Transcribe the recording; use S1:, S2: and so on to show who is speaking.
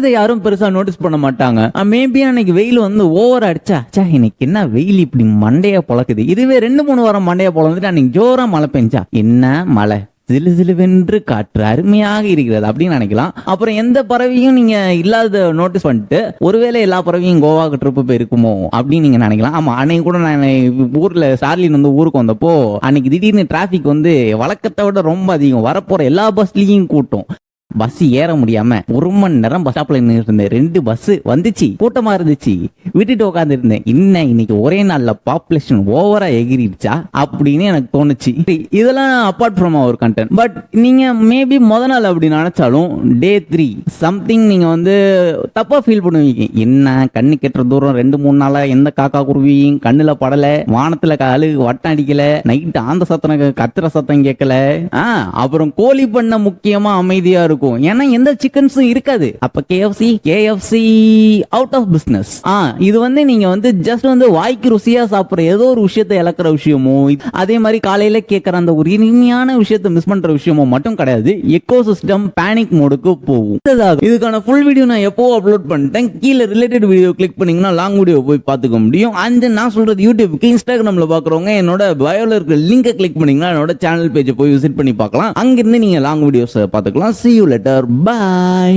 S1: இதை யாரும் பெருசா நோட்டீஸ் பண்ண மாட்டாங்க. மேபி அன்னைக்கு வெயில் வந்து ஓவர் அடிச்சா சா இன்னைக்கு என்ன வெயில் இப்படி மண்டையா பொழக்குது? இதுவே ரெண்டு மூணு வாரம் மண்டையா பொழந்துட்டு அன்னைக்கு ஜோரா மழை பெஞ்சா? என்ன மழை? சிலு சிலுவென்று காற்று அருமையாக இருக்கிறது அப்படின்னு நினைக்கலாம். அப்புறம் எந்த பறவையும் நீங்க இல்லாத நோட்டீஸ் பண்ணிட்டு ஒருவேளை எல்லா பறவையும் கோவாக்கு ட்ரிப்பு போயிருக்குமோ அப்படின்னு நீங்க நினைக்கலாம். ஆமா அன்னைக்கு கூட நான் ஊர்ல ஸ்டார்லின் வந்து ஊருக்கு வந்தப்போ அன்னைக்கு திடீர்னு டிராபிக் வந்து வழக்கத்தை விட ரொம்ப அதிகம். வரப்போற எல்லா பஸ்லயும் கூட்டம். பஸ் ஏற முடியாம ஒரு மணி நேரம் பஸ் ஸ்டாப்ல நின்று இருந்தேன். ரெண்டு பஸ் வந்துச்சு. கூட்டமா இருந்துச்சு. விட்டுட்டு உட்காந்து இருந்தேன் என்ன இன்னைக்கு ஒரே நாள்ல பாப்புலேஷன் ஓவரா எகிரிடுச்சா அப்படின்னு எனக்கு தோணுச்சு. இதெல்லாம் apart from our content but நீங்க மேபி முத நாள் அப்படி நினைச்சாலும் டே த்ரீ சம்திங் நீங்க வந்து தப்பா ஃபீல் பண்ணுவீங்க. என்ன கண்ணு கெட்டுற தூரம் ரெண்டு மூணு நாளா எந்த காக்கா குருவியும் கண்ணுல படல வானத்துல காலு வட்டம் அடிக்கல நைட்டு ஆந்த சத்தம் கத்துற சத்தம் கேட்கல. ஆ அப்புறம் கோழி பண்ண முக்கியமா அமைதியா இருக்கும். ஏன்னா எந்த சிக்கன்ஸும் இருக்காது. அப்ப KFC KFC out of business ஆ இது வந்து நீங்க வந்து ஜஸ்ட் வந்து வாய்க்கு ருசியா சாப்பிடுற ஏதோ ஒரு விஷயத்தை இழக்கிற விஷயமோ அதே மாதிரி காலையில கேட்கற அந்த ஒரு இனிமையான விஷயத்தை மிஸ் பண்ற விஷயமோ மட்டும் கிடையாது. எக்கோ சிஸ்டம் பேனிக் மோடுக்கு போகும் இதுக்கான ஃபுல் வீடியோ நான் எப்போ அப்லோட் பண்ணிட்டேன். கீழே ரிலேட்டட் வீடியோ கிளிக் பண்ணீங்கன்னா லாங் வீடியோ போய் பார்த்துக்க முடியும். அண்ட் நான் சொல்றது யூடியூப்க்கு இன்ஸ்டாகிராம்ல பாக்குறவங்க என்னோட பயோல இருக்க லிங்கை கிளிக் பண்ணீங்கன்னா என்னோட சேனல் பேஜை போய் விசிட் பண்ணி பார்க்கலாம். அங்கிருந்து நீங்க லாங் வீடியோஸ் பார்த்துக்கலாம். See you later bye